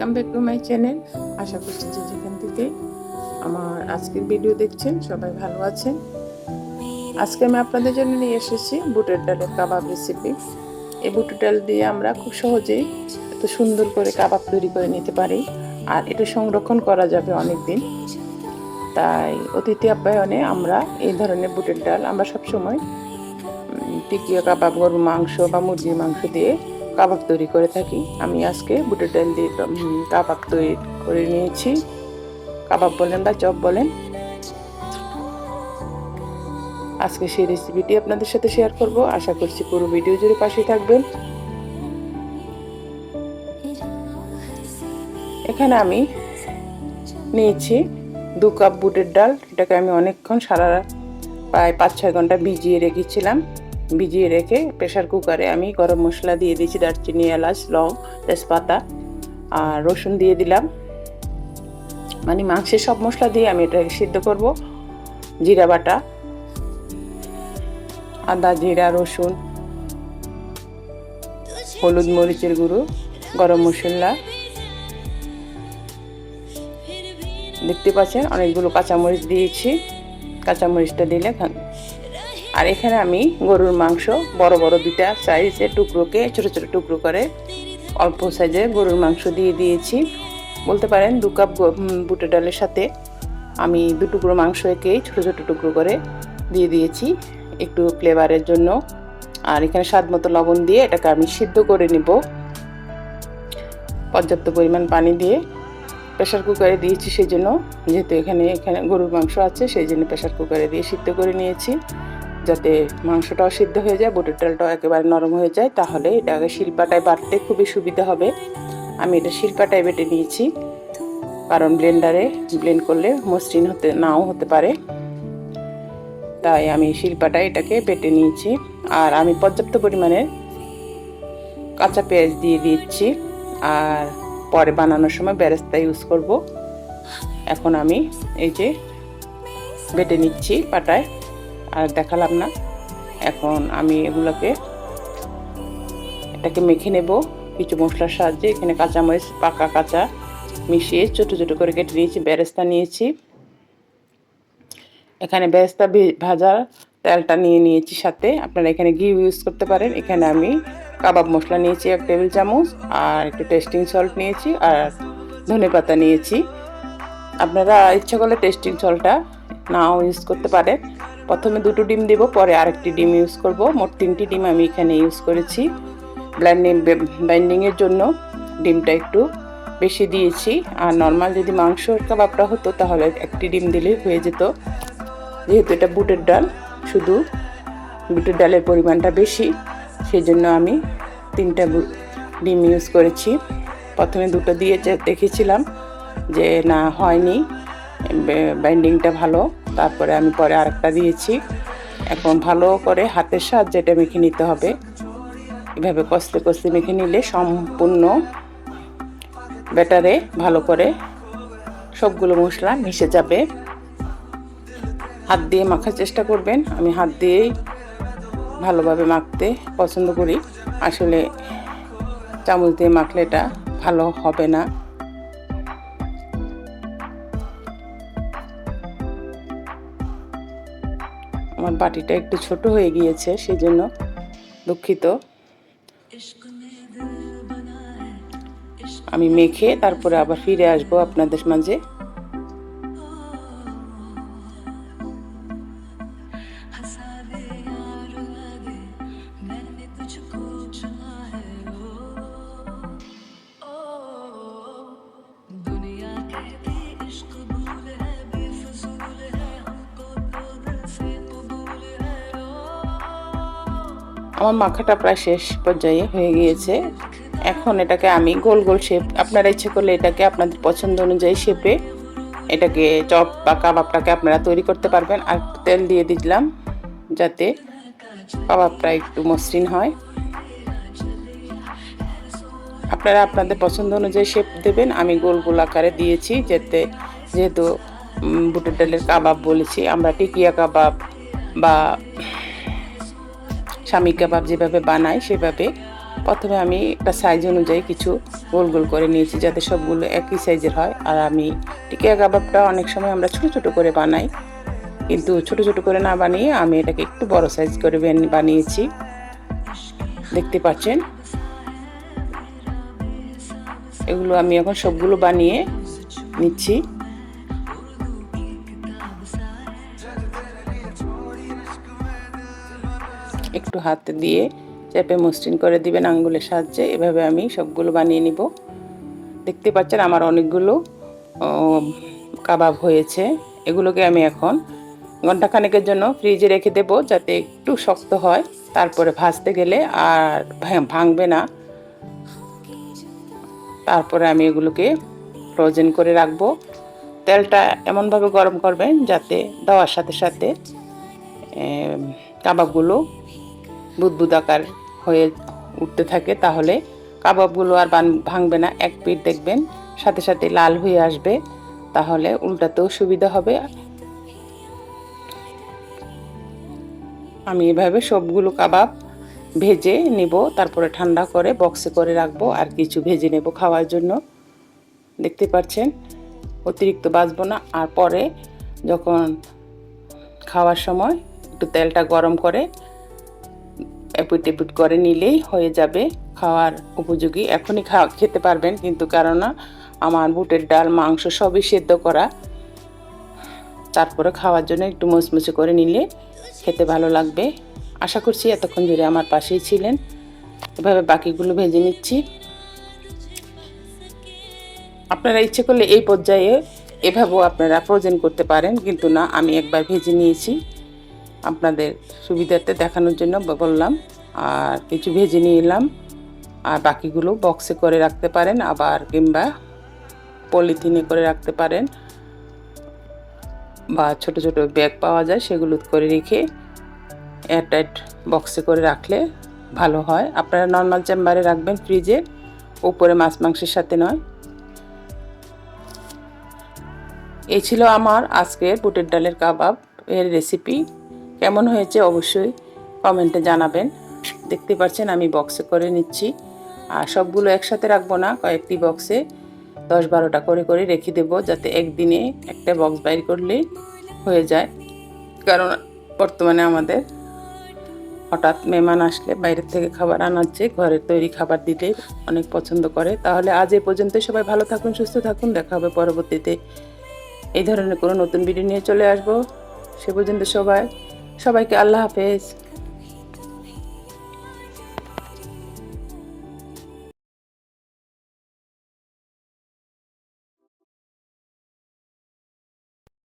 Welcome back to my channel আশা করছি যে যেখান থেকে আমার আজকের ভিডিও দেখছেন, সবাই ভালো আছেন। আজকে আমি আপনাদের জন্য নিয়ে এসেছি বুটের ডালের কাবাব রেসিপি এই বুটের ডাল দিয়ে আমরা খুব সহজেই এত সুন্দর করে কাবাব তৈরি করে নিতে পারি। আর এটা সংরক্ষণ করা যাবে অনেক দিন তাই অতিথি আপ্যায়নে আমরা এই ধরনের বুটের ডাল আমরা সবসময় টিকিয়া কাবাব, গরুর মাংস বা মুরগির মাংস দিয়ে কাবাব তৈরি করে থাকি। আমি আজকে বুটের ডাল দিয়ে কাবাব তৈরি করে নিয়েছি। কাবাব বলেন বা চপ বলেন। আজকে সেই রেসিপিটি আপনাদের সাথে শেয়ার করব। আশা করছি পুরো ভিডিও জুড়ে পাশে থাকবেন। এখানে আমি নিয়েছি দু কাপ বুটের ডাল। এটাকে আমি অনেকক্ষণ সারা প্রায় পাঁচ ছয় ঘণ্টা ভিজিয়ে রেখেছিলাম। ভিজিয়ে রেখে প্রেশার কুকারে আমি গরম মশলা দিয়ে দিয়েছি দারচিনি, এলাচ, লং, তেজপাতা আর রসুন দিয়ে দিলাম। মানে মাংসের সব মশলা দিয়ে আমি এটাকে সিদ্ধ করব। জিরা বাটা, আদা, জিরা, রসুন, হলুদ মরিচের গুঁড়ো, গরম মশলা। দেখতে পাচ্ছেন, অনেকগুলো কাঁচামরিচ দিয়েছি। কাঁচামরিচটা দিলে আর এখানে আমি গরুর মাংস, বড় বড় দুটা সাইজের টুকরোকে, ছোট ছোট টুকরো করে অল্প সাইজে গরুর মাংস দিয়ে দিয়েছি। বলতে পারেন দু কাপ বুটের ডালের সাথে আমি দু টুকরো মাংস একেই ছোট ছোট টুকরো করে দিয়ে দিয়েছি একটু ফ্লেভারের জন্য। আর এখানে স্বাদ মতো লবণ দিয়ে এটাকে আমি সিদ্ধ করে নেব। পর্যাপ্ত পরিমাণ পানি দিয়ে প্রেশার কুকারে দিয়েছি সেই জন্য যেহেতু এখানে এখানে গরুর মাংস আছে, সেই জন্য প্রেশার কুকারে দিয়ে সিদ্ধ করে নিয়েছি। যাতে মাংসটাও সিদ্ধ হয়ে যায়, বুটের ডালটাও একেবারে নরম হয়ে যায়, তাহলে এটাকে শিলপাটায় বাটতে খুবই সুবিধা হবে। আমি এটা শিল্পাটায় বেটে নিয়েছি, কারণ ব্লেন্ডারে ব্লেন্ড করলে মসৃণ হতে, নাও হতে পারে। তাই আমি শিল্পাটায় এটাকে বেটে নিয়েছি, আর আমি পর্যাপ্ত পরিমাণে কাঁচা পেঁয়াজ দিয়ে দিচ্ছি, আর পরে বানানোর সময় বেরেস্তা ইউজ করব। এখন আমি এই যে বেটে নিচ্ছি পাটায়। আর দেখালাম না। এখন আমি এগুলোকে এটাকে মেখে নেব। কিছু মশলার সাহায্যে এখানে কাঁচামরিচ, পাকা কাঁচা মিশিয়ে ছোটো ছোটো করে কেটে নিয়েছি, বেরেস্তা নিয়েছি। এখানে বেরেস্তা ভাজা তেলটা নিয়ে নিয়েছি সাথে। আপনারা এখানে ঘি ইউজ করতে পারেন। এখানে আমি কাবাব মশলা নিয়েছি এক টেবিল চামচ আর একটু টেস্টিং সল্ট নিয়েছি আর ধনে পাতা নিয়েছি। আপনারা ইচ্ছা করলে টেস্টিং সল্টটা নাও ইউজ করতে পারেন। প্রথমে দুটো ডিম দেব, পরে আরেকটি ডিম ইউজ করব। মোট তিনটি ডিম আমি এখানে ইউজ করেছি। ব্ল্যান্ডিং বাইন্ডিংয়ের জন্য ডিমটা একটু বেশি দিয়েছি। আর নর্মাল যদি মাংস কাবাবটা হতো, তাহলে একটি ডিম দিলেই হয়ে যেত। যেহেতু এটা বুটের ডাল, শুধু বুটের ডালের পরিমাণটা বেশি সেই জন্য আমি তিনটা ডিম ইউজ করেছি। প্রথমে দুটো দিয়ে দেখেছিলাম যে না, হয়নি। বাইন্ডিংটা ভালো। তারপরে আমি পরে আরেকটা দিয়েছি। এখন ভালো করে হাতের সাহায্যে এটা মেখে নিতে হবে। এভাবে কষতে কষতে মেখে নিলে সম্পূর্ণ ব্যাটারে ভালো করে সবগুলো মশলা মিশে যাবে। হাত দিয়ে মাখার চেষ্টা করবেন। আমি হাত দিয়েই ভালোভাবে মাখতে পছন্দ করি। আসলে চামচ দিয়ে মাখলে এটা ভালো হবে না। আমার বাটিটা একটু ছোট হয়ে গিয়েছে সেই জন্য দুঃখিত। আমি মেখে তারপরে আবার ফিরে আসব আপনাদের মাঝে। আমার মাখাটা প্রায় শেষ পর্যায়ে হয়ে গিয়েছে। এখন এটাকে আমি গোল গোল শেপ আপনারা ইচ্ছে করলে এটাকে আপনাদের পছন্দ অনুযায়ী শেপে এটাকে চপ বা কাবাবটাকে আপনারা তৈরি করতে পারবেন। আর তেল দিয়ে দিলাম যাতে কাবাবটা একটু মসৃণ হয়। আপনারা আপনাদের পছন্দ অনুযায়ী শেপ দেবেন। আমি গোল গোল আকারে দিয়েছি যাতে যেহেতু বুটের ডালের কাবাব বলেছি, আমরা টিকিয়া কাবাব বা স্বামী কাবাব যেভাবে বানাই সেভাবে প্রথমে আমি একটা সাইজ অনুযায়ী কিছু গোল গোল করে নিয়েছি যাতে সবগুলো একই সাইজের হয়। আর আমি টিকিয়া কাবাবটা অনেক সময় আমরা ছোট ছোট করে বানাই। কিন্তু ছোট ছোট করে না বানিয়ে আমি এটাকে একটু বড় সাইজ করে বানিয়েছি। দেখতে পাচ্ছেন? এগুলো আমি এখন সবগুলো বানিয়ে নিচ্ছি। একটু হাত দিয়ে চেপে মসৃণ করে দিবেন আঙ্গুলের সাহায্যে। এভাবে আমি সবগুলো বানিয়ে নিব। দেখতে পাচ্ছেন আমার অনেকগুলো কাবাব হয়েছে। এগুলোকে আমি এখন ঘন্টাখানেকের জন্য ফ্রিজে রেখে দেবো যাতে একটু শক্ত হয়। তারপরে ভাজতে গেলে আর ভাঙবে না। তারপরে আমি এগুলোকে ফ্রোজেন করে রাখব। তেলটা এমনভাবে গরম করবেন যাতে দেওয়ার সাথে সাথে কাবাবগুলো বুদবুদ আকার হয়ে উঠতে থাকে, তাহলে কাবাবগুলো আর ভাঙবে না। এক পিঠ দেখবেন সাথে সাথে লাল হয়ে আসবে, তাহলে উল্টাতেও সুবিধা হবে। আমি এভাবে সবগুলো কাবাব ভেজে নিব, তারপরে ঠান্ডা করে বক্সে করে রাখব, আর কিছু ভেজে নেব খাওয়ার জন্য। দেখতে পাচ্ছেন, অতিরিক্ত বাজবো না। আর পরে যখন খাওয়ার সময় একটু তেলটা গরম করে এপিট করে নিলেই হয়ে যাবে খাওয়ার উপযোগী। এখনই খাওয়া খেতে পারবেন, কিন্তু কেননা আমার বুটের ডাল, মাংস সবই সেদ্ধ করা। তারপরে খাওয়ার জন্য একটু মুচমুচে করে নিলে খেতে ভালো লাগবে। আশা করছি এতক্ষণ ধরে আমার পাশেই ছিলেন। এভাবে বাকিগুলো ভেজে নিচ্ছি। আপনারা ইচ্ছে করলে এই পর্যায়ে এভাবেও আপনারা ফ্রোজেন করতে পারেন, কিন্তু না, আমি একবার ভেজে নিয়েছি। আপনাদের সুবিধার্থে দেখানোর জন্য বললাম। আর কিছু ভেজে নিয়ে এলাম আর বাকিগুলো বক্সে করে রাখতে পারেন, আবার কিংবা পলিথিনে করে রাখতে পারেন। বা ছোট ছোট ব্যাগ পাওয়া যায়, সেগুলো করে রেখে এয়ারটাইট বক্সে করে রাখলে ভালো হয়। আপনারা নর্মাল চেম্বারে রাখবেন ফ্রিজে উপরে মাছ মাংসের সাথে নয়। এই ছিল আমার আজকের বুটের ডালের কাবাব এর রেসিপি কেমন হয়েছে অবশ্যই কমেন্টে জানাবেন। দেখতে পাচ্ছেন আমি বক্সে করে নিচ্ছি। আর সবগুলো একসাথে রাখব না, কয়েকটি বক্সে দশ বারোটা করে করে রেখে দেবো, যাতে একদিনে একটা বক্স বাইর করলেই হয়ে যায়। কারণ বর্তমানে আমাদের হঠাৎ মেহমান আসলে বাইরের থেকে খাবার আনাচ্ছে ঘরের তৈরি খাবার দিলে অনেক পছন্দ করে। তাহলে আজ এ পর্যন্ত সবাই ভালো থাকুন, সুস্থ থাকুন। দেখা হবে পরবর্তীতে এই ধরনের কোনো নতুন ভিডিও নিয়ে চলে আসব। সে পর্যন্ত সবাই সবাইকে আল্লাহ হাফেজ।